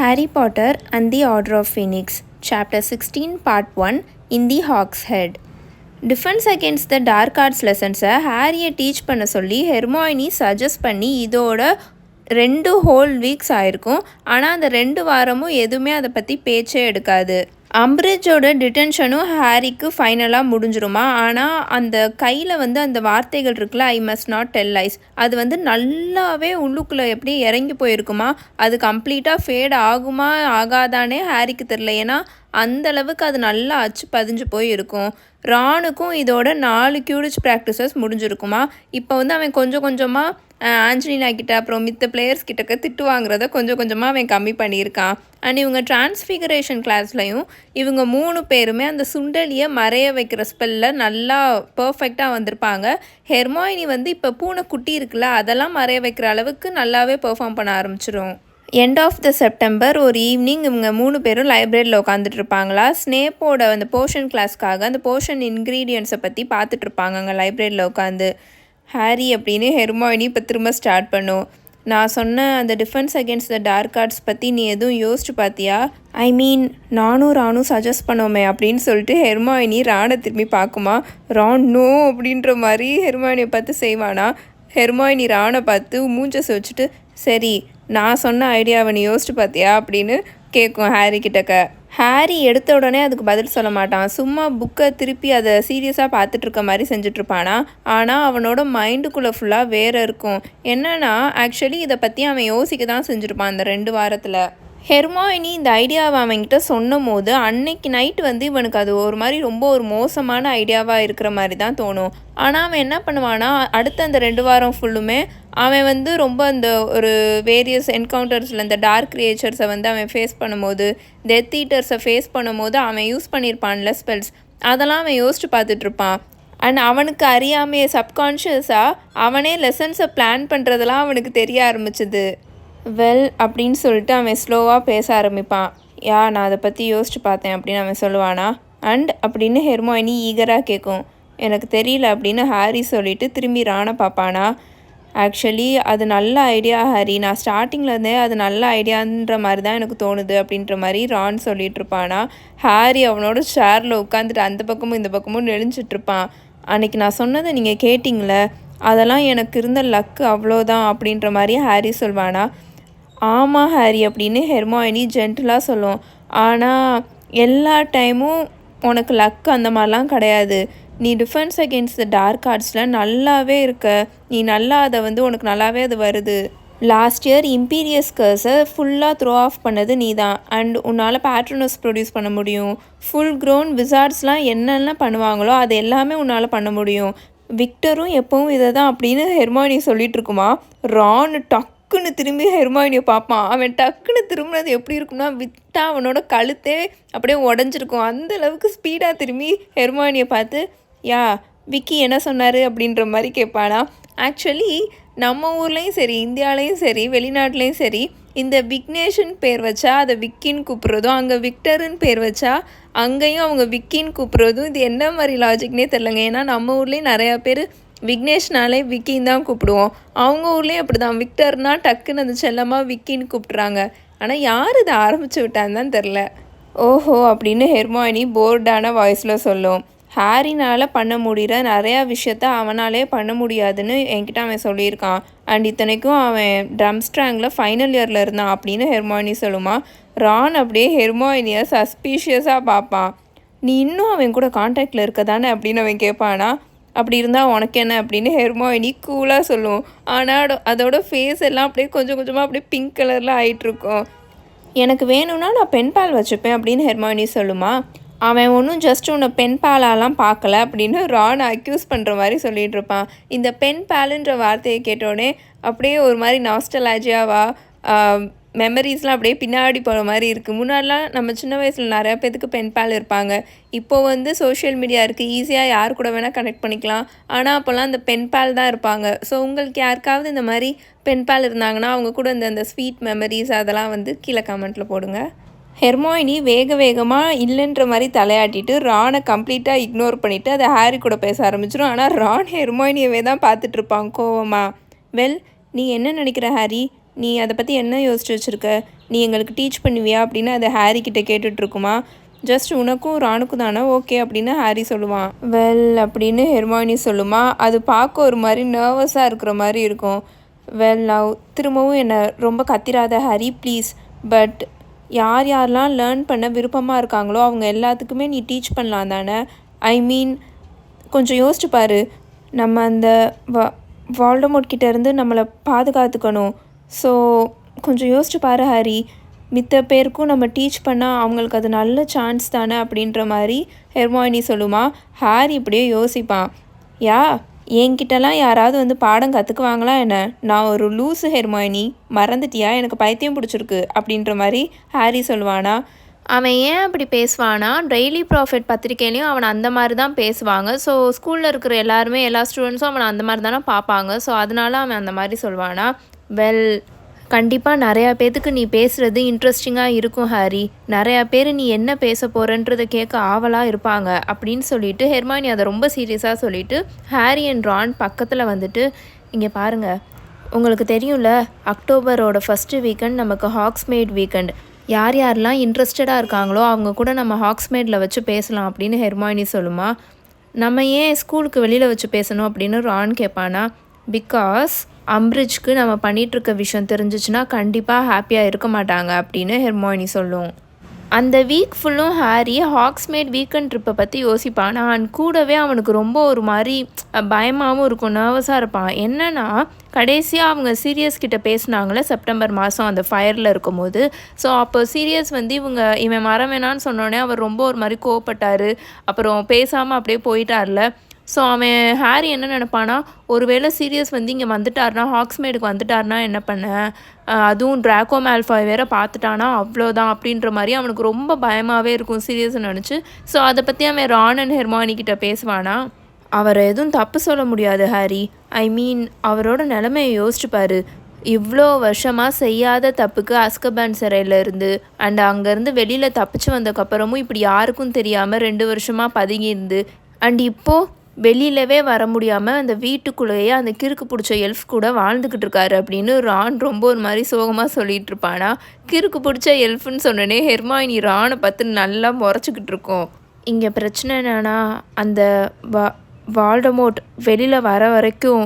Harry Potter and the Order of Phoenix, Chapter 16, Part 1 In the Hawk's Head. Defence against the dark arts லெசன்ஸை ஹாரியை teach பண்ண சொல்லி Hermione suggest பண்ணி இதோட ரெண்டு whole weeks ஆயிருக்கும். ஆனால் அந்த ரெண்டு வாரமும் எதுவுமே அதை பற்றி பேச்சே எடுக்காது. அம்ரிட்ஜோட டிடென்ஷனும் ஹாரிக்கு ஃபைனலாக முடிஞ்சிருமா? ஆனால் அந்த கையில் வந்து அந்த வார்த்தைகள் இருக்குல்ல I must not tell lies அது வந்து நல்லாவே உள்ளுக்குள்ளே எப்படி இறங்கி போயிருக்குமா? அது கம்ப்ளீட்டாக ஃபேட் ஆகுமா ஆகாதானே ஹாரிக்கு தெரில ஏன்னா அந்த அளவுக்கு அது நல்லா அச்சு பதிஞ்சு போய் இருக்கும் ராணுக்கும் இதோட நாலு கியூடிச் ப்ராக்டிசஸ் முடிஞ்சிருக்குமா? இப்போ வந்து அவன் கொஞ்சம் கொஞ்சமாக ஆஞ்சலினா கிட்ட அப்புறம் மித்த பிளேயர்ஸ் கிட்டக்க திட்டு வாங்குறத கொஞ்சம் கொஞ்சமாக அவன் கம்மி பண்ணியிருக்கான். அண்ட் இவங்க டிரான்ஸ்ஃபிகரேஷன் கிளாஸ்லையும் இவங்க மூணு பேருமே அந்த சுண்டலியை மறைய வைக்கிற ஸ்பெல்லில் நல்லா பர்ஃபெக்டாக வந்திருப்பாங்க. ஹெர்மாயினி வந்து இப்போ பூனை குட்டி இருக்குல்ல அதெல்லாம் மறைய வைக்கிற அளவுக்கு நல்லாவே பெர்ஃபார்ம் பண்ண ஆரம்பிச்சிரும். எண்ட் ஆஃப் த செப்டம்பர் ஒரு ஈவினிங் இவங்க மூணு பேரும் லைப்ரரியில் உட்காந்துட்டு இருப்பாங்களா ஸ்னேப்போட அந்த போர்ஷன் கிளாஸ்க்காக அந்த போர்ஷன் இன்க்ரீடியன்ஸை பற்றி பார்த்துட்ருப்பாங்க அங்கே லைப்ரரியில் உட்காந்து ஹாரி அப்படின்னு ஹெர்மாயினி இப்போ திரும்ப ஸ்டார்ட் பண்ணும். நான் சொன்ன அந்த defence against the dark arts பற்றி நீ எதுவும் யோசிச்சு பார்த்தியா ஐ மீன் நானும் ராணும் சஜஸ்ட் பண்ணோமே அப்படின்னு சொல்லிட்டு ஹெர்மாயினி ராணை திரும்பி பார்க்குமா? ரான் நோ அப்படின்ற மாதிரி ஹெர்மாயினியை பார்த்து செய்வானா? ஹெர்மாயினி ராணை பார்த்து மூஞ்ச வச்சுட்டு சரி நான் சொன்ன ஐடியாவை நீ யோசிச்சு பார்த்தியா அப்படின்னு கேட்கும் ஹாரி கிட்டக்க. ஹாரி எடுத்த உடனே அதுக்கு பதில் சொல்ல மாட்டான். சும்மா புக்கை திருப்பி அதை சீரியஸாக பார்த்துட்ருக்க மாதிரி செஞ்சுட்ருப்பானா ஆனால் அவனோட மைண்டுக்குள்ளே ஃபுல்லாக வேறு இருக்கும். என்னன்னா ஆக்சுவலி இதை பற்றி அவன் யோசிக்க தான் செஞ்சுருப்பான் அந்த ரெண்டு வாரத்தில். ஹெர்மாயினி இந்த ஐடியாவை அவன்கிட்ட சொன்னும் போது அன்னைக்கு நைட் வந்து இவனுக்கு அது ஒரு மாதிரி ரொம்ப ஒரு மோசமான ஐடியாவாக இருக்கிற மாதிரி தான் தோணும். ஆனால் அவன் என்ன பண்ணுவான்னா அடுத்த அந்த ரெண்டு வாரம் ஃபுல்லுமே அவன் வந்து ரொம்ப அந்த ஒரு வேரியஸ் என்கவுண்டர்ஸில் இந்த டார்க் கிரியேச்சர்ஸை வந்து அவன் ஃபேஸ் பண்ணும்போது டெத் ஈட்டர்ஸை ஃபேஸ் பண்ணும்போது அவன் யூஸ் பண்ணியிருப்பான்ல ஸ்பெல்ஸ் அதெல்லாம் அவன் யோசிச்சு பார்த்துட்ருப்பான் அண்ட் அவனுக்கு அறியாமையே சப்கான்ஷியஸாக அவனே லெசன்ஸை பிளான் பண்ணுறதெல்லாம் அவனுக்கு தெரிய ஆரம்பிச்சுது. வெல் அப்படின்னு சொல்லிட்டு அவன் ஸ்லோவாக பேச ஆரம்பிப்பான். யா நான் அதை பற்றி யோசிச்சு பார்த்தேன் அப்படின்னு அவன் சொல்லுவானா? அண்ட் அப்படின்னு ஹெர்மோயினி ஈகராக கேட்கும் எனக்கு தெரியல அப்படின்னு ஹாரி சொல்லிவிட்டு திரும்பி ராணை பார்ப்பானா? ஆக்சுவலி அது நல்ல ஐடியா ஹாரி. நான் ஸ்டார்டிங்லேருந்தே அது நல்ல ஐடியான்ற மாதிரி தான் எனக்கு தோணுது அப்படின்ற மாதிரி ரான் சொல்லிகிட்டு இருப்பானா? ஹாரி அவனோட ஷேரில் உட்காந்துட்டு அந்த பக்கமும் இந்த பக்கமும் நெளிஞ்சிட்ருப்பான் அன்றைக்கி நான் சொன்னதை நீங்கள் கேட்டிங்களே அதெல்லாம் எனக்கு இருந்த லக்கு அவ்வளோதான் அப்படின்ற மாதிரி ஹாரி சொல்வானா? ஆமாம் ஹாரி அப்படின்னு ஹெர்மாயினி ஜென்டலாக சொல்லும். ஆனால் எல்லா டைமும் உனக்கு லக் அந்த மாதிரிலாம் கிடையாது. நீ டிஃபென்ஸ் அகேன்ஸ்ட் த டார்க் ஆர்ட்ஸில் நல்லாவே இருக்க. நீ நல்லா அதை வந்து உனக்கு நல்லாவே அது வருது. லாஸ்ட் இயர் இம்பீரியஸ் கர்ஸை ஃபுல்லாக த்ரோ ஆஃப் பண்ணது நீ தான் அண்ட் உன்னால் பேட்ரனஸ் ப்ரொடியூஸ் பண்ண முடியும். ஃபுல் க்ரோன் விசார்ட்ஸ்லாம் என்னென்ன பண்ணுவாங்களோ அது எல்லாமே உன்னால் பண்ண முடியும். விக்டரும் எப்பவும் இதை தான் அப்படின்னு ஹெர்மாயினி சொல்லிட்டு இருக்குமா? ரான் டக்குன்னு திரும்பி ஹெர்மாயினியை பார்ப்பான். அவன் டக்குன்னு திரும்பினது எப்படி இருக்கும்னா விட்டா அவனோட கழுத்தே அப்படியே உடஞ்சிருக்கும். அந்த அளவுக்கு ஸ்பீடாக திரும்பி ஹெர்மாயினியை பார்த்து யா விக்கி என்ன சொன்னார்? அப்படின்ற மாதிரி கேட்பானா. ஆக்சுவலி நம்ம ஊர்லேயும் சரி இந்தியாலேயும் சரி வெளிநாட்டிலையும் சரி இந்த விக்னேஷன் பேர் வச்சா அதை விக்கின்னு கூப்பிட்றதும் அங்கே விக்டருன்னு பேர் வச்சா அங்கேயும் அவங்க விக்கின்னு கூப்பிட்றதும் இது என்ன மாதிரி லாஜிக்னே தெரிலங்க ஏன்னா நம்ம ஊர்லேயும் நிறையா பேர் விக்னேஷ்னாலே விக்கின்னு தான் கூப்பிடுவோம். அவங்க ஊர்லேயும் அப்படி தான் விக்டர்னா டக்குன்னு அந்த செல்லமாக விக்கின்னு கூப்பிட்றாங்க. ஆனால் யார் இதை ஆரம்பித்து விட்டான்னு தான் தெரில ஓஹோ அப்படின்னு ஹெர்மாயினி போர்டான வாய்ஸில் சொல்லும். ஹாரினால் பண்ண முடிகிற நிறையா விஷயத்த அவனாலே பண்ண முடியாதுன்னு என்கிட்ட அவன் சொல்லியிருக்கான். அண்ட் இத்தனைக்கும் அவன் ட்ரம் ஸ்ட்ராங்கில் ஃபைனல் இயரில் இருந்தான் அப்படின்னு ஹெர்மாயினி சொல்லுமா. ரான் அப்படியே ஹெர்மாயினியை சஸ்பீஷியஸாக பார்ப்பான். நீ இன்னும் அவன் கூட காண்டாக்டில் இருக்க தானே அப்படின்னு அவன் கேட்பானா. அப்படி இருந்தால் உனக்கு என்ன அப்படின்னு ஹெர்மாயினி கூலாக சொல்லுவோம். ஆனால் அதோட ஃபேஸ் எல்லாம் அப்படியே கொஞ்சம் கொஞ்சமாக அப்படியே பிங்க் கலரில் ஆகிட்டுருக்கும் எனக்கு வேணும்னா நான் பெண் பால் வச்சுப்பேன் அப்படின்னு ஹெர்மாயினி சொல்லுமா? அவன் ஒன்றும் ஜஸ்ட் உன்னை பெண் பாலாலாம் பார்க்கல அப்படின்னு ரான் அக்யூஸ் பண்ணுற மாதிரி சொல்லிகிட்டு இருப்பான். இந்த பெண் பாலுன்ற வார்த்தையை கேட்டோடனே அப்படியே ஒரு மாதிரி நாஸ்டலாஜியாவா மெமரிஸ்லாம் அப்படியே பின்னாடி போகிற மாதிரி இருக்குது முன்னாடிலாம் நம்ம சின்ன வயசில் நிறையா பேத்துக்கு பென்பால் இருப்பாங்க. இப்போது வந்து சோஷியல் மீடியா இருக்குது ஈஸியாக யார் கூட வேணால் கனெக்ட் பண்ணிக்கலாம். ஆனால் அப்போல்லாம் அந்த பென்பால் தான் இருப்பாங்க. ஸோ உங்களுக்கு யாருக்காவது இந்த மாதிரி பென்பால் இருந்தாங்கன்னா அவங்க கூட இந்த அந்த ஸ்வீட் மெமரிஸ் அதெல்லாம் வந்து கீழே கமெண்ட்டில் போடுங்க. ஹெர்மாயினி வேக வேகமாக இல்லைன்ற மாதிரி தலையாட்டிட்டு ரானை கம்ப்ளீட்டாக இக்னோர் பண்ணிவிட்டு அதை ஹாரி கூட பேச ஆரம்பிச்சிடும் ஆனால் ரான் ஹெர்மாயினியவே தான் பார்த்துட்ருப்பான் கோவமாக வெல் நீ என்ன நினைக்கிற ஹாரி? நீ அதை பற்றி என்ன யோசிச்சு வச்சுருக்க? நீ எங்களுக்கு டீச் பண்ணுவியா? அப்படின்னு அதை ஹாரி கிட்ட கேட்டுட்ருக்குமா? ஜஸ்ட் உனக்கும் ராணுக்கும் தானே ஓகே அப்படின்னு ஹாரி சொல்லுவான். வெல் அப்படின்னு ஹெர்மாயினி சொல்லுமா? அது பார்க்க ஒரு மாதிரி நர்வஸாக இருக்கிற மாதிரி இருக்கும். வெல் நவ் திரும்பவும் என்னை ரொம்ப கத்திராத ஹாரி ப்ளீஸ் பட் யார் யாரெல்லாம் லேர்ன் பண்ண விருப்பமாக இருக்காங்களோ அவங்க எல்லாத்துக்குமே நீ டீச் பண்ணலாம் தானே? ஐ மீன் கொஞ்சம் யோசிச்சு பாரு. நம்ம அந்த வ வால்டமோட் கிட்ட இருந்து நம்மளை பாதுகாத்துக்கணும். ஸோ கொஞ்சம் யோசிச்சு பாரு ஹாரி. மித்த பேருக்கும் நம்ம டீச் பண்ணால் அவங்களுக்கு அது நல்ல சான்ஸ் தானே அப்படின்ற மாதிரி ஹெர்மாயினி சொல்லுமா. ஹாரி இப்படியே யோசிப்பான் யா என்கிட்டலாம் யாராவது வந்து பாடம் கற்றுக்குவாங்களா என்ன? நான் ஒரு லூஸு ஹெர்மாயினி. மறந்துட்டியா? எனக்கு பைத்தியம் பிடிச்சிருக்கு அப்படின்ற மாதிரி ஹாரி சொல்லுவானா. அவன் ஏன் அப்படி பேசுவானா? டெய்லி ப்ராஃபிட் பத்திரிக்கையிலையும் அவனை அந்த மாதிரி தான் பேசுவாங்க. ஸோ ஸ்கூலில் இருக்கிற எல்லாருமே எல்லா ஸ்டூடெண்ட்ஸும் அவனை அந்த மாதிரி தானே பார்ப்பாங்க. ஸோ அதனால அவன் அந்த மாதிரி சொல்வானா வெல் கண்டிப்பாக நிறையா பேத்துக்கு நீ பேசுகிறது இன்ட்ரெஸ்டிங்காக இருக்கும் ஹாரி. நிறையா பேர் நீ என்ன பேச போகிறன்றதை கேட்க ஆவலாக இருப்பாங்க அப்படின்னு சொல்லிட்டு ஹெர்மானி அதை ரொம்ப சீரியஸாக சொல்லிட்டு ஹாரி அண்ட் ரான் பக்கத்தில் வந்துட்டு இங்கே பாருங்கள் உங்களுக்கு தெரியும்ல அக்டோபரோட ஃபஸ்ட்டு வீக்கெண்ட் நமக்கு ஹாக்ஸ்மேட் வீக்கெண்ட் யார் யாரெல்லாம் இன்ட்ரெஸ்டடாக இருக்காங்களோ அவங்க கூட நம்ம ஹாக்ஸ்மேடில் வச்சு பேசலாம் அப்படின்னு ஹெர்மாயினி சொல்லுமா. நம்ம ஏன் ஸ்கூலுக்கு வெளியில் வச்சு பேசணும்? அப்படின்னு ரான் கேட்பானா பிகாஸ் அம்ரிட்ஜ்க்கு நம்ம பண்ணிகிட்ருக்க விஷயம் தெரிஞ்சிச்சுன்னா கண்டிப்பாக ஹாப்பியாக இருக்க மாட்டாங்க அப்படின்னு ஹெர்மோனி சொல்லும். அந்த வீக் ஃபுல்லும் ஹாரி ஹாக்ஸ்மேட் வீக்கெண்ட் ட்ரிப்பை பற்றி யோசிப்பான். நான் கூடவே அவனுக்கு ரொம்ப ஒரு மாதிரி பயமாகவும் இருக்கும் நர்வஸாக இருப்பான். என்னன்னா கடைசியாக அவங்க சீரியஸ் கிட்ட பேசினாங்களே செப்டம்பர் மாதம் அந்த ஃபயரில் இருக்கும்போது. ஸோ அப்போ சீரியஸ் வந்து இவங்க இவன் மரம் வேணான்னு சொன்னோடனே அவர் ரொம்ப ஒரு மாதிரி கோவப்பட்டார். அப்புறம் பேசாமல் அப்படியே போயிட்டார்ல. ஸோ அவன் ஹாரி என்ன நினப்பானா ஒருவேளை சீரியஸ் வந்து இங்கே வந்துட்டார்னா ஹாக்ஸ்மேடுக்கு வந்துட்டார்னா என்ன பண்ண? அதுவும் ட்ராக்கோ மேல்ஃபாய் வேற பார்த்துட்டானா அவ்வளோதான் அப்படின்ற மாதிரி அவனுக்கு ரொம்ப பயமாகவே இருக்கும் சீரியஸ் நினச்சி. ஸோ அதை பற்றி அவன் ரான் அண்ட் ஹெர்மானிக்கிட்ட பேசுவானா? அவரை எதுவும் தப்பு சொல்ல முடியாது ஹாரி ஐ மீன் அவரோட நிலமையை யோசிச்சுப்பார் இவ்வளோ வருஷமாக செய்யாத தப்புக்கு அஸ்கபான் சிறையிலேருந்து அண்ட் அங்கேருந்து வெளியில் தப்பிச்சு வந்ததுக்கப்புறமும் இப்படி யாருக்கும் தெரியாமல் ரெண்டு வருஷமாக பதுங்கியிருந்து அண்ட் இப்போது வெளியிலவே வர முடியாமல் அந்த வீட்டுக்குள்ளேயே அந்த கிறுக்கு பிடிச்ச எல்ஃப் கூட வாழ்ந்துக்கிட்டு இருக்காரு அப்படின்னு ரான் ரொம்ப ஒரு மாதிரி சோகமாக சொல்லிகிட்டு இருப்பானா கிறுக்கு பிடிச்ச எல்ஃப்னு சொன்னோடனே ஹெர்மாயினி ரானை பார்த்து நல்லா முறைச்சிக்கிட்டு இருக்கோம். இங்கே பிரச்சனை என்னென்னா அந்த வா வால்டமோட் வெளியில் வர வரைக்கும்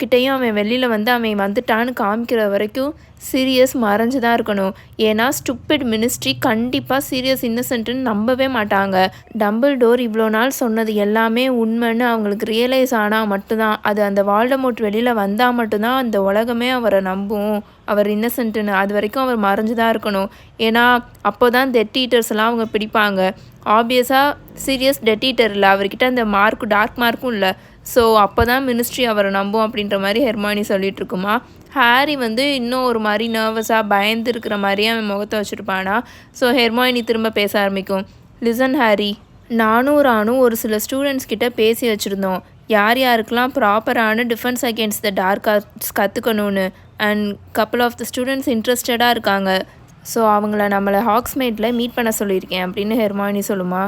கிட்டேயும் அவன் வெளியில் வந்து அவன் வந்துட்டான்னு காமிக்கிற வரைக்கும் சீரியஸ் மறைஞ்சு தான் இருக்கணும். ஏன்னா ஸ்டூப்பிட் மினிஸ்ட்ரி கண்டிப்பாக சீரியஸ் இன்னசென்ட்டுன்னு நம்பவே மாட்டாங்க. டம்பிள் டோர் இவ்வளோ நாள் சொன்னது எல்லாமே உண்மைன்னு அவங்களுக்கு ரியலைஸ் ஆனால் மட்டும்தான். அது அந்த வால்டமோட் வெளியில் வந்தால் மட்டும்தான் அந்த உலகமே அவரை நம்பும். அவர் இன்னசென்ட்டுன்னு அது வரைக்கும் அவர் மறைஞ்சு தான் இருக்கணும். ஏன்னா அப்போ தான் டெட் ஈட்டர்ஸ்லாம் அவங்க பிடிப்பாங்க. ஆப்வியஸாக சீரியஸ் டெட் ஈட்டர் இல்லை. அவர்கிட்ட அந்த மார்க் டார்க் மார்க்கும் இல்லை. ஸோ அப்போ தான் மினிஸ்ட்ரி அவரை நம்பும் அப்படின்ற மாதிரி ஹெர்மானி சொல்லிட்டு இருக்குமா ஹாரி வந்து இன்னும் ஒரு மாதிரி நர்வஸாக பயந்து இருக்கிற மாதிரியே அவன் முகத்தை வச்சுருப்பானா? ஸோ ஹெர்மாயினி திரும்ப பேச ஆரம்பிக்கும். Listen Harry. நானும் ராணும் ஒரு சில ஸ்டூடெண்ட்ஸ் கிட்ட பேசி வச்சுருந்தோம். யார் யாருக்கெல்லாம் ப்ராப்பரான defence against the dark arts கற்றுக்கணும்னு and couple of the students இன்ட்ரெஸ்டடாக இருக்காங்க. ஸோ அவங்கள நம்மளை ஹாக்ஸ்மேட்டில் மீட் பண்ண சொல்லியிருக்கேன் அப்படின்னு ஹெர்மாயினி சொல்லுமா?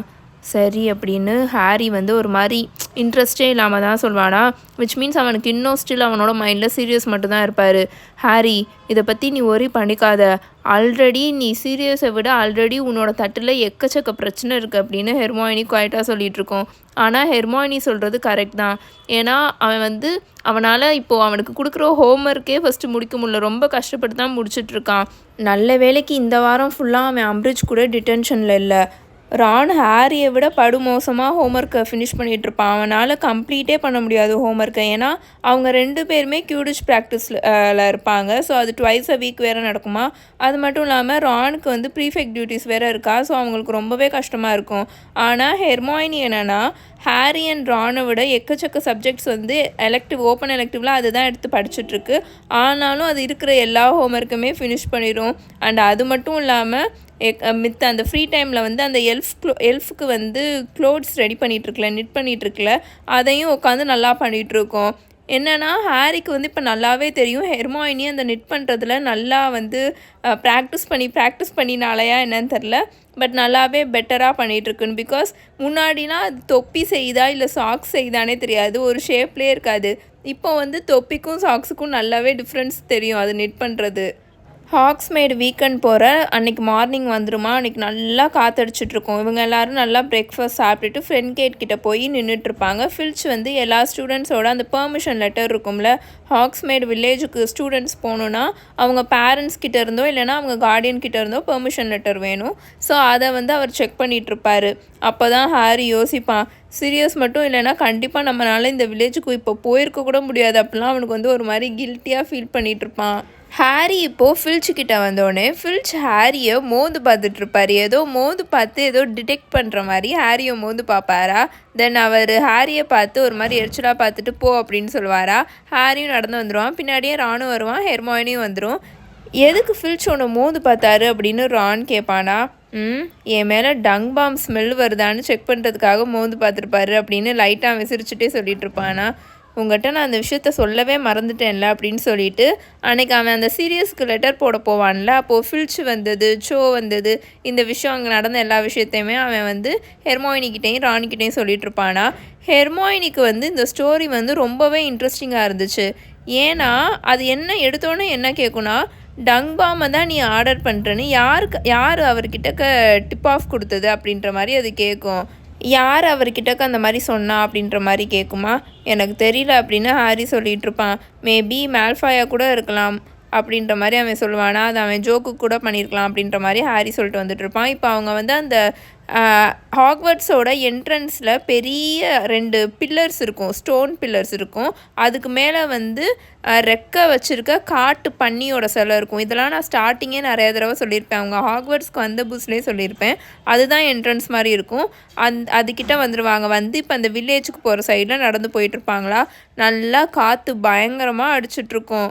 சரி அப்படின்னு ஹாரி வந்து ஒரு மாதிரி இன்ட்ரெஸ்டே இல்லாமல் தான் சொல்வானா விச் மீன்ஸ் அவனுக்கு இன்னும் ஸ்டில் அவனோட மைண்டில் சீரியஸ் மட்டும்தான் இருப்பார். ஹாரி இதை பற்றி நீ ஒரி பண்ணிக்காத. ஆல்ரெடி நீ சீரியஸை விட. ஆல்ரெடி உன்னோட தட்டில் எக்கச்சக்க பிரச்சனை இருக்குது அப்படின்னு ஹெர்மாயினி குவாய்ட்டாக சொல்லிகிட்ருக்கோம் ஆனால் ஹெர்மாயினி சொல்கிறது கரெக்ட் தான். ஏன்னா அவன் வந்து அவனால் இப்போது அவனுக்கு கொடுக்குற ஹோம் ஒர்க்கே ஃபஸ்ட்டு முடிக்க முடியல. ரொம்ப கஷ்டப்பட்டு தான் முடிச்சிட்டுருக்கான் நல்ல வேலைக்கு இந்த வாரம் ஃபுல்லாக அவன் அம்ரிட்ஜ் கூட டிடென்ஷனில் இல்லை. ரான் ஹாரியை விட படுமோசமாக ஹோம் ஹோம்ஒர்க்கை ஃபினிஷ் பண்ணிகிட்டு இருப்பான். அவனால் கம்ப்ளீட்டே பண்ண முடியாது ஹோம்ஒர்க்கை ஏன்னா அவங்க ரெண்டு பேருமே கியூடிஷ் ப்ராக்டிஸில் இருப்பாங்க. ஸோ அது ட்வைஸ் அ வீக் வேறு நடக்குமா? அது மட்டும் இல்லாமல் ரானுக்கு வந்து ப்ரீஃபெக்ட் டியூட்டிஸ் வேறு இருக்கா? ஸோ அவங்களுக்கு ரொம்பவே கஷ்டமாக இருக்கும். ஆனால் ஹெர்மாயினி என்னென்னா ஹாரி அண்ட் ரானை விட எக்கச்சக்க சப்ஜெக்ட்ஸ் வந்து எலெக்டிவ் ஓப்பன் எலெக்டிவில் அதுதான் எடுத்து படிச்சுட்ருக்கு ஆனாலும் அது இருக்கிற எல்லா ஹோம்ஒர்க்குமே ஃபினிஷ் பண்ணிடும் அண்ட் அது மட்டும் இல்லாமல் மித்த அந்த ஃப்ரீ டைமில் வந்து அந்த எல்ஃப் க்ளோ எல்ஃபுக்கு வந்து க்ளோத்ஸ் ரெடி பண்ணிகிட்ருக்கல நிட் பண்ணிகிட்ருக்கல அதையும் உட்காந்து நல்லா பண்ணிகிட்ருக்கோம் என்னென்னா ஹாரிக்கு வந்து இப்போ நல்லாவே தெரியும். ஹெர்மாயினி அந்த நிட் பண்ணுறதுல நல்லா வந்து ப்ராக்டிஸ் பண்ணி ப்ராக்டிஸ் பண்ணினாலையா என்னன்னு தெரில பட் நல்லாவே பெட்டராக பண்ணிகிட்ருக்குன்னு பிகாஸ் முன்னாடிலாம் அது தொப்பி செய்தா இல்லை சாக்ஸ் செய்தானே தெரியாது. ஒரு ஷேப்லேயே இருக்காது. இப்போ வந்து தொப்பிக்கும் சாக்ஸுக்கும் நல்லாவே டிஃப்ரென்ஸ் தெரியும் அது நிட் பண்ணுறது ஹாக்ஸ்மேடு வீக்கெண்ட் போகிற அன்னைக்கு மார்னிங் வந்துருமா? அன்னைக்கு நல்லா காத்தடிச்சிட்ருக்கோம் இவங்க எல்லாரும் நல்லா பிரேக்ஃபாஸ்ட் சாப்பிட்டுட்டு ஃப்ரெண்ட் கேட் கிட்ட போய் நின்றுட்டுருப்பாங்க ஃபில்ச் வந்து எல்லா ஸ்டூடெண்ட்ஸோட அந்த பெர்மிஷன் லெட்டர் இருக்கும்ல ஹாக்ஸ்மேடு வில்லேஜுக்கு ஸ்டூடெண்ட்ஸ் போகணுன்னா அவங்க பேரண்ட்ஸ் கிட்ட இருந்தோ இல்லைனா அவங்க கார்டியன் கிட்ட இருந்தோ பெர்மிஷன் லெட்டர் வேணும். ஸோ அதை வந்து அவர் செக் பண்ணிகிட்ருப்பாரு அப்போ தான் ஹாரி யோசிப்பான் சீரியஸ் மட்டும் இல்லைனா கண்டிப்பாக நம்மளால் இந்த வில்லேஜுக்கு இப்போ போயிருக்க கூட முடியாது. அப்படிலாம் அவனுக்கு வந்து ஒரு மாதிரி கில்ட்டியாக ஃபீல் பண்ணிகிட்ருப்பான் ஹாரி இப்போது ஃபில்ச் கிட்ட வந்தோடனே ஃபில்ச் ஹாரியை மோந்து பார்த்துட்ருப்பார். ஏதோ மோந்து பார்த்து ஏதோ டிடெக்ட் பண்ணுற மாதிரி ஹாரியை மோந்து பார்ப்பாரா? தென் அவர் ஹாரியை பார்த்து ஒரு மாதிரி எரிச்சலாக பார்த்துட்டு போ அப்படின்னு சொல்லுவாரா? ஹாரியும் நடந்து வந்துடுவான் பின்னாடியே ராணும் வருவான் ஹெர்மாயினியும் வந்துடும் எதுக்கு ஃபில்ச் ஒன்று மோந்து பார்த்தாரு அப்படின்னு ரான் கேட்பானா? ம் என் மேலே டங் பாம் ஸ்மெல் வருதான்னு செக் பண்ணுறதுக்காக மோந்து பார்த்துருப்பாரு அப்படின்னு லைட்டாக விசிரிச்சுட்டே சொல்லிட்டு இருப்பானா உங்கள்கிட்ட நான் அந்த விஷயத்த சொல்லவே மறந்துட்டேன்ல அப்படின்னு சொல்லிட்டு அன்றைக்கி அவன் அந்த சீரியஸ்க்கு லெட்டர் போட போவான்ல. அப்போது ஃபில்ச் வந்தது ஷோ வந்தது இந்த விஷயம் அங்கே நடந்த எல்லா விஷயத்தையுமே அவன் வந்து ஹெர்மோயினிக்கிட்டேயும் ராணிக்கிட்டேயும் சொல்லிட்டு இருப்பானா. ஹெர்மோயினிக்கு வந்து இந்த ஸ்டோரி வந்து ரொம்பவே இன்ட்ரெஸ்டிங்காக இருந்துச்சு. ஏன்னா அது என்ன எடுத்தோன்னே என்ன கேட்குன்னா டங் பாமை தான் நீ ஆர்டர் பண்ணுறேன்னு யாருக்கு யார் அவர்கிட்ட டிப் ஆஃப் கொடுத்தது அப்படின்ற மாதிரி அது கேட்கும் யார் அவர்கிட்டக்கு அந்த மாதிரி சொன்னா அப்படின்ற மாதிரி கேட்குமா எனக்கு தெரியல அப்படின்னு ஹாரி சொல்லிகிட்ருப்பான் மேபி மேல்ஃபாயா கூட இருக்கலாம். அப்படின்ற மாதிரி அவன் சொல்லுவானா? அது அவன் ஜோக்கு கூட பண்ணியிருக்கலாம் அப்படின்ற மாதிரி ஹாரி சொல்லிட்டு வந்துட்டு இருப்பான் இப்போ அவங்க வந்து அந்த ஹாக்வர்ட்ஸோட என்ட்ரன்ஸில் பெரிய ரெண்டு பில்லர்ஸ் இருக்கும். ஸ்டோன் பில்லர்ஸ் இருக்கும். அதுக்கு மேலே வந்து ரெக்கை வச்சுருக்க காட்டு பன்னியோட சிலை இருக்கும். இதெல்லாம் நான் ஸ்டார்டிங்கே நிறைய தடவை சொல்லியிருப்பேன். அவங்க ஹாக்வர்ட்ஸ்க்கு வந்த புஸ்லேயே சொல்லியிருப்பேன். அதுதான் என்ட்ரன்ஸ் மாதிரி இருக்கும். அந் அதுக்கிட்ட வந்துடுவாங்க வந்து இப்போ அந்த வில்லேஜுக்கு போகிற சைடில் நடந்து போயிட்டுருப்பாங்களா? நல்லா காற்று பயங்கரமாக அடிச்சிட்ருக்கோம்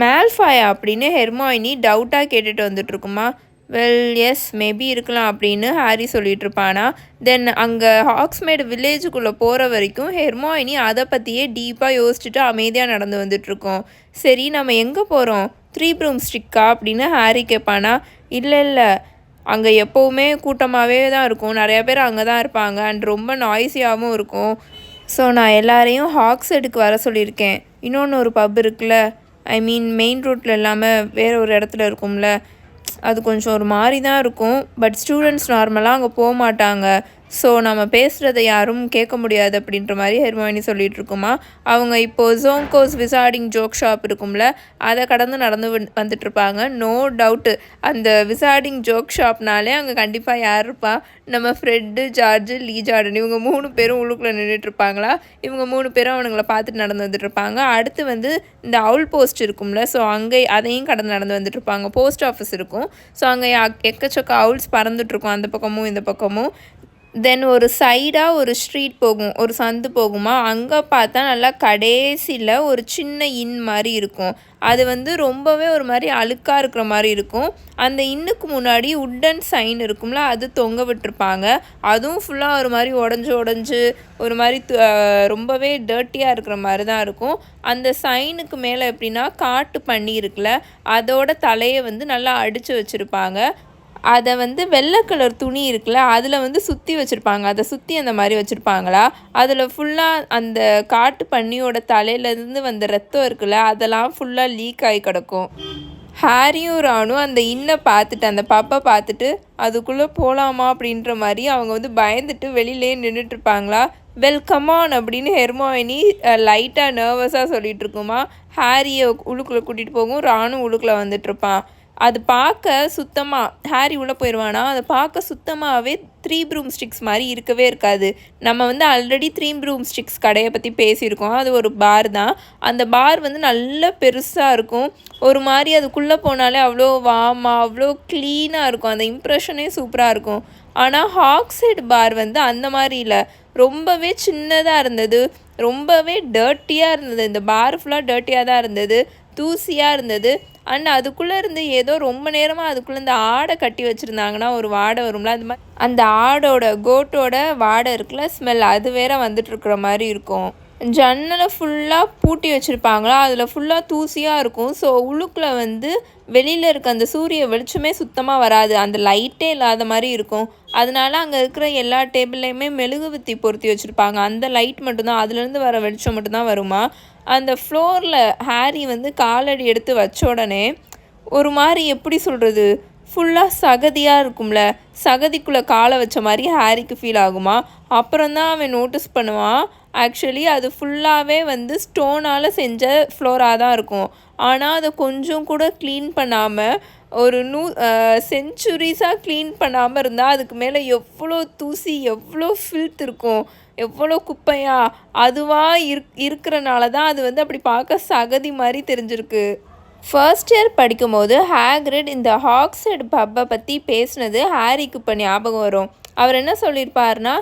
மேல்ஃபாயா அப்படின்னு ஹெர்மாயினி டவுட்டாக கேட்டுட்டு வந்துட்டுருக்குமா? வெல் எஸ் மேபி இருக்கலாம் அப்படின்னு ஹாரி சொல்லிட்டு இருப்பானா தென் அங்கே ஹாக்ஸ்மேடு வில்லேஜுக்குள்ளே போகிற வரைக்கும் ஹெர்மாயினி அதை பற்றியே டீப்பாக யோசிச்சுட்டு அமைதியாக நடந்து வந்துட்டுருக்கோம். சரி நம்ம எங்கே போகிறோம் த்ரீ ப்ரூம் ஸ்டிக்கா அப்படின்னு ஹாரி கேட்பானா இல்லை இல்லை. அங்கே எப்போவுமே கூட்டமாகவே தான் இருக்கும். நிறையா பேர் அங்கே தான் இருப்பாங்க. அண்ட் ரொம்ப நாய்ஸியாகவும் இருக்கும். ஸோ நான் எல்லாரையும் ஹாக்ஸெடுக்கு வர சொல்லியிருக்கேன். இன்னொன்று ஒரு பப் இருக்குல்ல? ஐ மீன் மெயின் ரோட்டில் இல்லாமல் வேறு ஒரு இடத்துல இருக்கும்ல அது கொஞ்சம் ஒரு மாதிரி தான் இருக்கும் பட் ஸ்டூடெண்ட்ஸ் நார்மலாக அங்கே போக மாட்டாங்க. ஸோ நம்ம பேசுகிறத யாரும் கேட்க முடியாது அப்படின்ற மாதிரி ஹெர்மாயினி சொல்லிட்டு இருக்குமா? அவங்க இப்போது ஜோங்கோஸ் விசார்டிங் ஜோக் ஷாப் இருக்கும்ல அதை கடந்து நடந்து வந்துட்டு இருப்பாங்க நோ டவுட்டு அந்த விசார்டிங் ஜோக் ஷாப்னாலே அங்கே கண்டிப்பாக யார் இருப்பா? நம்ம ஃப்ரெட்டு ஜார்ஜு லீ ஜார்டன் இவங்க மூணு பேரும் உள்ளுக்குள்ளே நின்றுட்டு இருப்பாங்களா இவங்க மூணு பேரும் அவனுங்களை பார்த்துட்டு நடந்து வந்துட்டு இருப்பாங்க அடுத்து வந்து இந்த அவுல் போஸ்ட் இருக்கும்ல ஸோ அங்கே அதையும் கடந்து நடந்து வந்துட்டு இருப்பாங்க போஸ்ட் ஆஃபீஸ் இருக்கும். ஸோ அங்கே எக்கச்சக்க அவுல்ஸ் பறந்துட்டுருக்கும். அந்த பக்கமும் இந்த பக்கமும். தென் ஒரு சைடாக ஒரு ஸ்ட்ரீட் போகும் ஒரு சந்து போகுமா அங்கே பார்த்தா நல்லா கடைசியில் ஒரு சின்ன இன் மாதிரி இருக்கும். அது வந்து ரொம்பவே ஒரு மாதிரி அழுக்காக இருக்கிற மாதிரி இருக்கும். அந்த இன்னுக்கு முன்னாடி உட்டன் சைன் இருக்கும்ல அது தொங்க விட்டுருப்பாங்க. அதுவும் ஃபுல்லாக ஒரு மாதிரி உடஞ்சி உடஞ்சி ஒரு மாதிரி ரொம்பவே டர்ட்டியாக இருக்கிற மாதிரி தான் இருக்கும். அந்த சைனுக்கு மேலே எப்படின்னா காட்டு பண்ணி இருக்குல்ல அதோட தலையை வந்து நல்லா அடித்து வச்சுருப்பாங்க. அதை வந்து வெள்ளை கலர் துணி இருக்குல்ல அதில் வந்து சுற்றி வச்சுருப்பாங்க. அதை சுற்றி அந்த மாதிரி வச்சுருப்பாங்களா? அதில் ஃபுல்லாக அந்த காட்டு பன்னியோட தலையிலேருந்து வந்த ரத்தம் இருக்குல்ல அதெல்லாம் ஃபுல்லாக லீக் ஆகி கிடக்கும். ஹாரியும் ராணும் அந்த இன்னை பார்த்துட்டு அந்த பாப்பா பார்த்துட்டு அதுக்குள்ளே போகலாமா அப்படின்ற மாதிரி அவங்க வந்து பயந்துட்டு வெளியிலே நின்றுட்டுருப்பாங்களா வெல்கமான் அப்படின்னு ஹெர்மாயினி லைட்டாக நர்வஸாக சொல்லிகிட்டு இருக்குமா? ஹாரியை உள்ளுக்குள்ளே கூட்டிகிட்டு போகும் ராணும் உள்ளுக்குள்ளே வந்துட்டுருப்பான் அது பார்க்க சுத்தமாக ஹாரி உள்ளே போயிடுவானா அதை பார்க்க சுத்தமாகவே த்ரீ ப்ரூம் ஸ்டிக்ஸ் மாதிரி இருக்கவே இருக்காது. நம்ம வந்து ஆல்ரெடி த்ரீ ப்ரூம் ஸ்டிக்ஸ் கடையை பற்றி பேசியிருக்கோம். அது ஒரு பார் தான். அந்த பார் வந்து நல்ல பெருசாக இருக்கும். ஒரு மாதிரி அதுக்குள்ளே போனாலே அவ்வளோ வாமா அவ்வளோ க்ளீனாக இருக்கும். அந்த இம்ப்ரெஷனே சூப்பராக இருக்கும். ஆனால் ஹாக்ஸைட் பார் வந்து அந்த மாதிரி இல்லை. ரொம்பவே சின்னதாக இருந்தது. ரொம்பவே டர்ட்டியாக இருந்தது. இந்த பார் ஃபுல்லாக டர்ட்டியாக தான் இருந்தது. தூசியாக இருந்தது. அண்ட் அதுக்குள்ளே இருந்து ஏதோ ரொம்ப நேரமாக அதுக்குள்ளே இந்த ஆடை கட்டி வச்சுருந்தாங்கன்னா ஒரு வாடை வரும்ல அந்த மாதிரி அந்த ஆடோட கோட்டோட வாடை இருக்குல்ல ஸ்மெல் அது வேற வந்துட்டுருக்குற மாதிரி இருக்கும். ஜன்னலை ஃபுல்லாக பூட்டி வச்சுருப்பாங்களா அதில் ஃபுல்லாக தூசியாக இருக்கும். ஸோ உள்ளுக்குள்ளே வந்து வெளியில் இருக்க அந்த சூரிய வெளிச்சமே சுத்தமாக வராது. அந்த லைட்டே இல்லாத மாதிரி இருக்கும். அதனால அங்கே இருக்கிற எல்லா டேபிள்லேயுமே மெழுகுவத்தி பொருத்தி வச்சுருப்பாங்க. அந்த லைட் மட்டும்தான் அதுலேருந்து வர வெளிச்சம் மட்டும்தான் வருமா? அந்த ஃப்ளோரில் ஹாரி வந்து காலடி எடுத்து வச்ச உடனே ஒரு மாதிரி எப்படி சொல்கிறது ஃபுல்லாக சகதியாக இருக்கும்ல. சகதிக்குள்ளே காலை வச்ச மாதிரி ஹாரிக்கு ஃபீல் ஆகுமா? அப்புறம் தான் அவன் நோட்டீஸ் பண்ணுவான். ஆக்சுவலி அது ஃபுல்லாகவே வந்து ஸ்டோனால் செஞ்ச ஃப்ளோராக தான் இருக்கும். ஆனால் அதை கொஞ்சம் கூட க்ளீன் பண்ணாமல் ஒரு நூ செஞ்சுரிஸாக க்ளீன் பண்ணாமல் இருந்தால் அதுக்கு மேலே எவ்வளோ தூசி எவ்வளோ ஃபில்த் இருக்கும் எவ்வளோ குப்பையா அதுவாக இருக் இருக்கிறனால தான் அது வந்து அப்படி பார்க்க சகதி மாதிரி தெரிஞ்சிருக்கு. ஃபர்ஸ்ட் இயர் படிக்கும்போது ஹேக்ரிட் இந்த ஹாக்ஸெட் பப்பை பற்றி பேசினது ஹாரிக்கு இப்போ ஞாபகம் வரும். அவர் என்ன சொல்லியிருப்பாருனா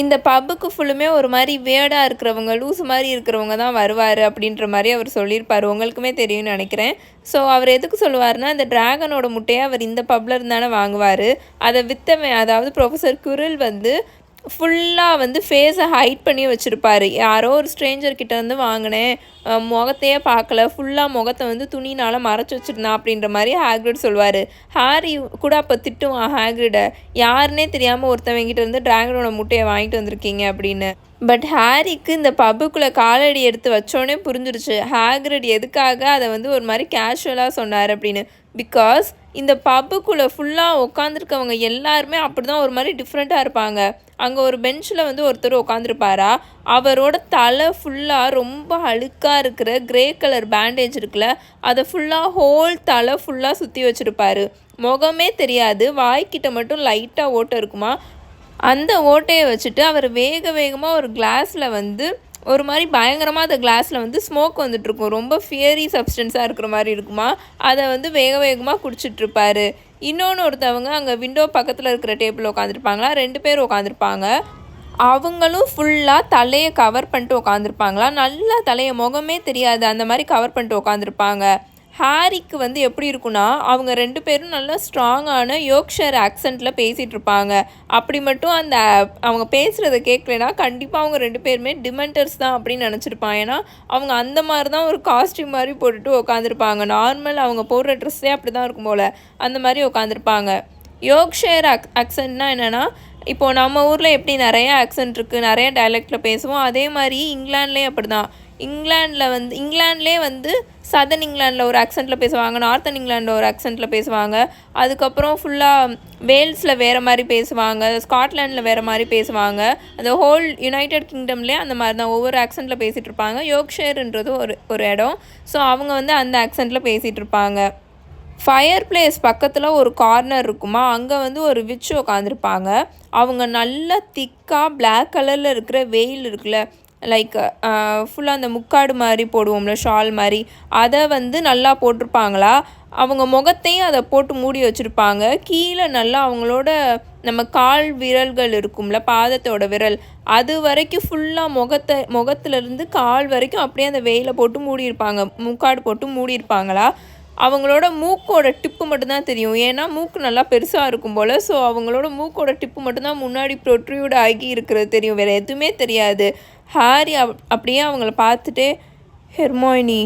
இந்த பப்புக்கு ஃபுல்லுமே ஒரு மாதிரி வேர்டாக இருக்கிறவங்க லூஸ் மாதிரி இருக்கிறவங்க தான் வருவார் அப்படின்ற மாதிரி அவர் சொல்லியிருப்பார். உங்களுக்குமே தெரியும்னு நினைக்கிறேன். ஸோ அவர் எதுக்கு சொல்லுவார்னா இந்த டிராகனோட முட்டையை அவர் இந்த பப்பில் இருந்தானே வாங்குவார். அதை வித்தவன் அதாவது ப்ரொஃபஸர் குரில் வந்து ஃபுல்லாக வந்து ஃபேஸை ஹைட் பண்ணி வச்சுருப்பாரு. யாரோ ஒரு ஸ்ட்ரேஞ்சர் கிட்ட வந்து வாங்கினேன். முகத்தையே பார்க்கல. ஃபுல்லாக முகத்தை வந்து துணினால் மறைச்சி வச்சுருந்தான் அப்படின்ற மாதிரி ஹேக்ரிட் சொல்லுவார் ஹாரி கூட அப்போ திட்டுவான் ஹேக்ரிடை யாருன்னே தெரியாமல் ஒருத்தவங்கிட்ட இருந்து டிராகனோட முட்டையை வாங்கிட்டு வந்திருக்கீங்க அப்படின்னு. பட் ஹாரிக்கு இந்த பப்புக்குள்ளே காலடி எடுத்து வச்சோடனே புரிஞ்சிருச்சு. ஹேக்ரிட் எதுக்காக அதை வந்து ஒரு மாதிரி கேஷுவலாக சொன்னார் அப்படின்னு. பிகாஸ் இந்த பப்புக்குள்ளே ஃபுல்லாக உட்காந்துருக்கவங்க எல்லாருமே அப்படி தான் ஒரு மாதிரி டிஃப்ரெண்ட்டாக இருப்பாங்க. அங்கே ஒரு பெஞ்சில் வந்து ஒருத்தர் உட்காந்துருப்பாரா அவரோட தலை ஃபுல்லாக ரொம்ப அழுக்காக இருக்கிற கிரே கலர் பேண்டேஜ் இருக்குல்ல அதை ஃபுல்லாக ஹோல் தலை ஃபுல்லாக சுற்றி வச்சுருப்பாரு. முகமே தெரியாது வாய்க்கிட்ட மட்டும் லைட்டாக ஓட்டை இருக்குமா? அந்த ஓட்டையை வச்சுட்டு அவர் வேக வேகமாக ஒரு கிளாஸில் வந்து ஒரு மாதிரி பயங்கரமாக அந்த கிளாஸில் வந்து ஸ்மோக் வந்துட்டுருக்கும் ரொம்ப ஃபியரி சப்ஸ்டன்ஸாக இருக்கிற மாதிரி இருக்குமா? அதை வந்து வேக வேகமாக குடிச்சிட்ருப்பாரு இன்னொன்று ஒருத்தவங்க அங்கே விண்டோ பக்கத்தில் இருக்கிற டேபிள் உட்காந்துருப்பாங்களா ரெண்டு பேர் உட்காந்துருப்பாங்க அவங்களும் ஃபுல்லாக தலையை கவர் பண்ணிட்டு உட்காந்துருப்பாங்களா நல்லா தலையை முகமே தெரியாது. அந்த மாதிரி கவர் பண்ணிட்டு உட்காந்துருப்பாங்க ஹாரிக்கு வந்து எப்படி இருக்குன்னா அவங்க ரெண்டு பேரும் நல்லா ஸ்ட்ராங்கான யோக்ஷர் ஆக்சண்ட்டில் பேசிகிட்டு இருப்பாங்க அப்படி மட்டும் அந்த அவங்க பேசுகிறத கேட்கலனா கண்டிப்பாக அவங்க ரெண்டு பேருமே டிமெண்டர்ஸ் தான் அப்படின்னு நினச்சிருப்பான் ஏன்னா அவங்க அந்த மாதிரி தான் ஒரு காஸ்டியூம் மாதிரி போட்டுட்டு உட்காந்துருப்பாங்க நார்மல் அவங்க போடுற ட்ரெஸ்ஸே அப்படி தான் இருக்கும் போல். அந்த மாதிரி உட்காந்துருப்பாங்க யோக்ஷேர் அக் அக்சன்ட்னா என்னென்னா இப்போது நம்ம ஊரில் எப்படி நிறைய ஆக்சன்ட் இருக்குது நிறைய டைலக்டில் பேசுவோம் அதே மாதிரி இங்கிலாண்ட்லேயும் அப்படி தான் இங்கிலாண்டில் வந்து இங்கிலாண்ட்லேயே வந்து சதன் இங்கிலாண்டில் ஒரு ஆக்சென்ட்டில் பேசுவாங்க நார்த்தன் இங்கிலாண்டில் ஒரு ஆக்சென்ட்டில் பேசுவாங்க. அதுக்கப்புறம் ஃபுல்லாக வேல்ஸில் வேறு மாதிரி பேசுவாங்க ஸ்காட்லாண்டில் வேறு மாதிரி பேசுவாங்க. அந்த ஹோல் யுனைடெட் கிங்டம்லேயே அந்த மாதிரி தான் ஒவ்வொரு ஆக்சென்ட்டில் பேசிகிட்டு இருப்பாங்க. யோக்ஷேர்ன்றது ஒரு ஒரு இடம். ஸோ அவங்க வந்து அந்த ஆக்சென்ட்டில் பேசிகிட்டு இருப்பாங்க. ஃபயர் பிளேஸ் பக்கத்தில் ஒரு கார்னர் இருக்குமா? அங்கே வந்து ஒரு விச்சு உட்காந்துருப்பாங்க அவங்க நல்லா திக்காக பிளாக் கலரில் இருக்கிற வெயில் இருக்குல்ல லைக் ஃபுல்லாக uh, அந்த முக்காடு மாதிரி போடுவோம்ல ஷால் மாதிரி அதை வந்து நல்லா போட்டிருப்பாங்களா? அவங்க முகத்தையும் அதை போட்டு மூடி வச்சுருப்பாங்க. கீழே நல்லா அவங்களோட நம்ம கால் விரல்கள் இருக்கும்ல பாதத்தோட விரல் அது வரைக்கும் ஃபுல்லாக முகத்தை முகத்துலேருந்து கால் வரைக்கும் அப்படியே அந்த வெயில போட்டு மூடியிருப்பாங்க. முக்காடு போட்டு மூடியிருப்பாங்களா? அவங்களோட மூக்கோட டிப்பு மட்டும்தான் தெரியும். ஏன்னா மூக்கு நல்லா பெருசாக இருக்கும் போல் ஸோ அவங்களோட மூக்கோட டிப்பு மட்டும்தான் முன்னாடி ப்ரொட்ரியூட் ஆகி இருக்கிறது தெரியும். வேறு எதுவுமே தெரியாது. ஹாரி அப் அப்படியே அவங்கள பார்த்துட்டே ஹெர்மாயினி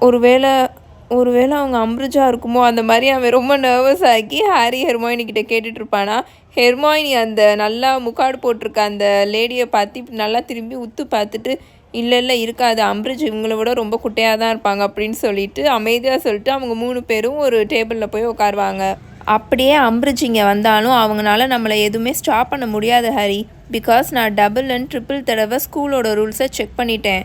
ஒருவேளை ஒருவேளை அவங்க அம்ருஜா இருக்குமோ? அந்த மாதிரி அவன் ரொம்ப நர்வஸ் ஆகி ஹாரி ஹெர்மாயினி கிட்ட கேட்டுட்ருப்பானா ஹெர்மாயினி அந்த நல்லா முக்காடு போட்டிருக்க அந்த லேடியை பார்த்து இப்படி நல்லா திரும்பி உத்து பார்த்துட்டு இல்லை இல்லை இருக்காது. அம்ரிஜ் இவங்கள விட ரொம்ப குட்டையாக தான் இருப்பாங்க. அப்படின்னு சொல்லிட்டு அமைதியாக சொல்லிட்டு அவங்க மூணு பேரும் ஒரு டேபிளில் போய் உட்காருவாங்க. அப்படியே அம்ரிஜ் இங்கே வந்தாலும் அவங்களால நம்மளை எதுவுமே ஸ்டாப் பண்ண முடியாது ஹரி. பிகாஸ் நான் டபுள் அண்ட் ட்ரிபிள் தடவை ஸ்கூலோட ரூல்ஸை செக் பண்ணிட்டேன்.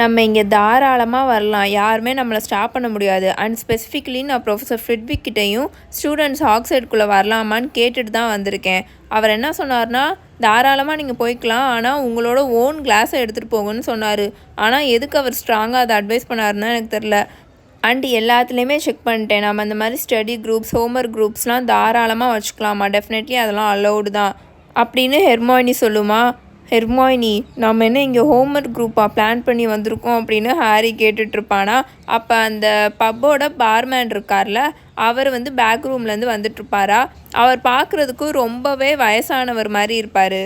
நம்ம இங்கே தாராளமாக வரலாம். யாருமே நம்மளை ஸ்டாப் பண்ண முடியாது. அண்ட் ஸ்பெசிஃபிக்லி நான் ப்ரொஃபஸர் ஃப்ரிட்விக் கிட்டேயும் ஸ்டூடெண்ட்ஸ் ஆக்சைடுக்குள்ளே வரலாமான்னு கேட்டுட்டு தான் வந்திருக்கேன். அவர் என்ன சொன்னார்னா தாராளமாக நீங்கள் போய்க்கலாம். ஆனால் உங்களோட ஓன் கிளாஸை எடுத்துகிட்டு போங்கன்னு சொன்னார். ஆனால் எதுக்கு அவர் ஸ்ட்ராங்காக அதை அட்வைஸ் பண்ணாருன்னா எனக்கு தெரில அண்ட் எல்லாத்துலேயுமே செக் பண்ணிட்டேன். நம்ம அந்த மாதிரி ஸ்டடி குரூப்ஸ் ஹோம்ஒர்க் குரூப்ஸ்லாம் தாராளமாக வச்சுக்கலாமா? டெஃபினெட்லி அதெல்லாம் அலௌடு தான். அப்படின்னு ஹெர்மாயினி சொல்லுமா? ஹெர்மாயினி நம்ம என்ன இங்கே ஹோம்ஒர்க் குரூப்பாக பிளான் பண்ணி வந்திருக்கோம் அப்படின்னு ஹாரி கேட்டுட்ருப்பானா அப்போ அந்த பப்போட பார்மேன் இருக்கார்ல அவர் வந்து பேக் ரூம்லேருந்து வந்துட்டுருப்பாரா? அவர் பார்க்குறதுக்கு ரொம்பவே வயசானவர் மாதிரி இருப்பார்.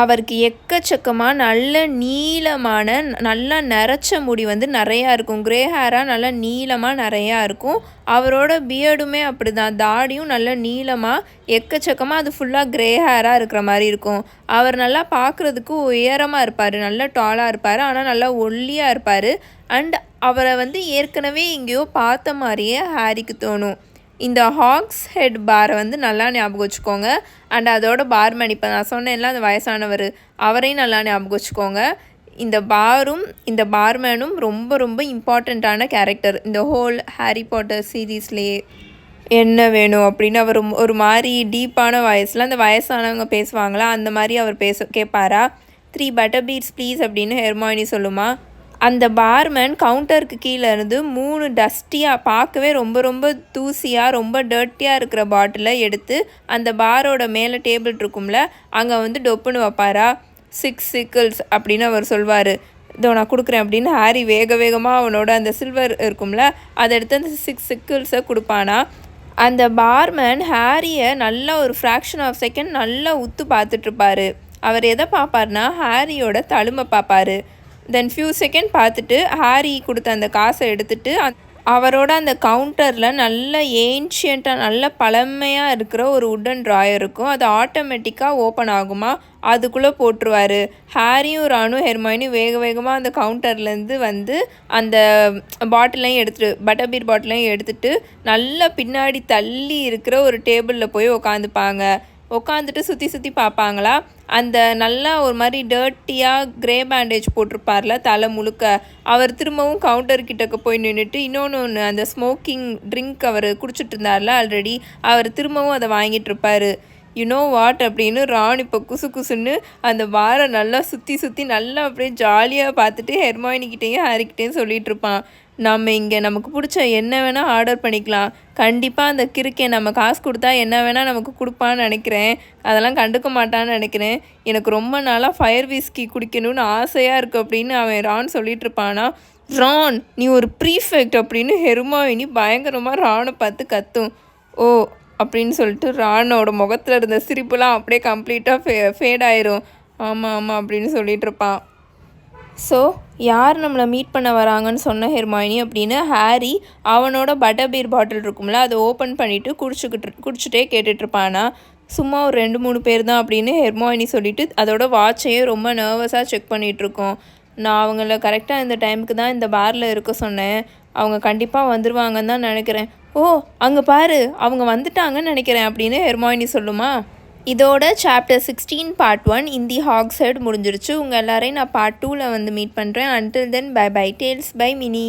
அவருக்கு எக்கச்சக்கமாக நல்ல நீளமான நல்லா நரைச்ச முடி வந்து நிறையா இருக்கும். கிரே ஹேராக நல்லா நீளமாக நிறையா இருக்கும். அவரோட பியர்டுமே அப்படி தான் தாடியும் நல்ல நீளமாக எக்கச்சக்கமாக அது ஃபுல்லாக கிரே ஹேராக இருக்கிற மாதிரி இருக்கும். அவர் நல்லா பார்க்குறதுக்கு உயரமாக இருப்பார். நல்ல டாலாக இருப்பார். ஆனால் நல்லா ஒல்லியாக இருப்பார். அண்ட் அவரை வந்து ஏற்கனவே எங்கேயோ பார்த்த மாதிரியே ஹாரிக்கு தோணும். இந்த ஹாக்ஸ் ஹெட் பாரை வந்து நல்லா ஞாபகம் வச்சுக்கோங்க. அண்ட் அதோட பார்மேன் இப்போ நான் சொன்னேன்ல அந்த வயசானவர் அவரையும் நல்லா ஞாபகம் வச்சுக்கோங்க. இந்த பாரும் இந்த பார்மேனும் ரொம்ப ரொம்ப இம்பார்ட்டண்ட்டான கேரக்டர் இந்த ஹோல் ஹாரி பாட்டர் சீரீஸ்லேயே என்ன வேணும் அப்படின்னு அவர் ஒரு மாதிரி டீப்பான வாய்ஸில் அந்த வயசானவங்க பேசுவாங்களா அந்த மாதிரி அவர் பேச கேட்பாரா த்ரீ பட்டர் பீட்ஸ் ப்ளீஸ் அப்படின்னு ஹெர்மாயினி சொல்லுமா? அந்த பார்மேன் கவுண்டருக்கு கீழே இருந்து மூணு டஸ்டியாக பார்க்கவே ரொம்ப ரொம்ப தூசியாக ரொம்ப டர்ட்டியாக இருக்கிற பாட்டிலை எடுத்து அந்த பாரோட மேலே டேபிள் இருக்கும்ல அங்கே வந்து டொப்புன்னு வைப்பாரா? சிக்ஸ் சிக்கிள்ஸ் அப்படின்னு அவர் சொல்வார். இதோ நான் கொடுக்குறேன் அப்படின்னு ஹாரி வேக வேகமாக அவனோட அந்த சில்வர் இருக்கும்ல அதை எடுத்து அந்த சிக்ஸ் சிக்கிள்ஸை கொடுப்பானா? அந்த பார்மேன் ஹாரியை நல்லா ஒரு ஃப்ராக்ஷன் ஆஃப் செகண்ட் நல்லா உத்து பார்த்துட்ருப்பாரு அவர் எதை பார்ப்பார்னா ஹாரியோட தழுமை பார்ப்பாரு. தென் ஃபியூ செகண்ட் பார்த்துட்டு ஹாரி கொடுத்த அந்த காசை எடுத்துட்டு அவரோட அந்த கவுண்டரில் நல்ல ஏன்ஷியண்ட்டாக நல்ல பழமையாக இருக்கிற ஒரு உட்டன் ட்ராயர் இருக்கும். அது ஆட்டோமேட்டிக்காக ஓப்பன் ஆகுமா? அதுக்குள்ளே போட்டுருவாரு. ஹாரியும் ராணும் ஹெர்மாயினும் வேக வேகமாக அந்த கவுண்டர்லேருந்து வந்து அந்த பாட்டிலையும் எடுத்துட்டு பட்டர் பீர் பாட்டிலையும் எடுத்துட்டு நல்லா பின்னாடி தள்ளி இருக்கிற ஒரு டேபிளில் போய் உக்காந்துப்பாங்க. உட்காந்துட்டு சுற்றி சுற்றி பார்ப்பாங்களா அந்த நல்லா ஒரு மாதிரி டர்ட்டியாக க்ரே பேண்டேஜ் போட்டிருப்பார்ல தலை முழுக்க. அவர் திரும்பவும் கவுண்டர் கிட்டக்க போய் நின்றுட்டு இன்னொன்று ஒன்று அந்த ஸ்மோக்கிங் ட்ரிங்க் அவர் குடிச்சிட்டு இருந்தார்ல ஆல்ரெடி அவர் திரும்பவும் அதை வாங்கிட்டு இருப்பார். யூனோ வாட் அப்படின்னு ராணி இப்போ குசு குசுன்னு அந்த வாரை நல்லா சுற்றி சுற்றி நல்லா அப்படியே ஜாலியாக பார்த்துட்டு ஹெர்மாயினிக்கிட்டேயும் ஹாரிக்கிட்டேயும் சொல்லிகிட்டு இருப்பான். நம்ம இங்கே நமக்கு பிடிச்ச என்ன வேணால் ஆர்டர் பண்ணிக்கலாம். கண்டிப்பாக அந்த கிறுக்கே நம்ம காசு கொடுத்தா என்ன வேணால் நமக்கு கொடுப்பான்னு நினைக்கிறேன். அதெல்லாம் கண்டுக்க மாட்டான்னு நினைக்கிறேன். எனக்கு ரொம்ப நாளாக ஃபயர் விஸ்கி குடிக்கணும்னு ஆசையாக இருக்குது அப்படின்னு அவன் ரான் சொல்லிட்டு இருப்பானா? ரான் நீ ஒரு ப்ரீஃபெக்ட் அப்படின்னு ஹெருமாயினி பயங்கரமாக ரானை பார்த்து கத்தும். ஓ அப்படின்னு சொல்லிட்டு ராணோட முகத்தில் இருந்த சிரிப்புலாம் அப்படியே கம்ப்ளீட்டாக ஃபே ஃபேட் ஆயிரும். ஆமாம் ஆமாம் அப்படின்னு சொல்லிகிட்ருப்பான் ஸோ யார் நம்மளை மீட் பண்ண வராங்கன்னு சொன்ன ஹெர்மாயினி அப்படின்னு ஹாரி அவனோட பட்டர் பீர் பாட்டில் இருக்கும்ல அதை ஓப்பன் பண்ணிவிட்டு குடிச்சுக்கிட்டு குடிச்சிட்டே கேட்டுட்ருப்பானா? சும்மா ஒரு ரெண்டு மூணு பேர் தான் அப்படின்னு ஹெர்மாயினி சொல்லிவிட்டு அதோட வாட்சையும் ரொம்ப நர்வஸாக செக் பண்ணிகிட்ருக்கோம் நான் அவங்கள கரெக்டாக இந்த டைமுக்கு தான் இந்த பாரில் இருக்க சொன்னேன். அவங்க கண்டிப்பாக வந்துடுவாங்கன்னு தான் நினைக்கிறேன். ஓ அங்கே பாரு அவங்க வந்துட்டாங்கன்னு நினைக்கிறேன் அப்படின்னு ஹெர்மாயினி சொல்லுமா? இதோட chapter sixteen part one in the Hog's Head முடிஞ்சிருச்சு. உங்கள் எல்லாரையும் நான் பார்ட் டூவில் வந்து மீட் பண்ணுறேன் until then bye bye tales by mini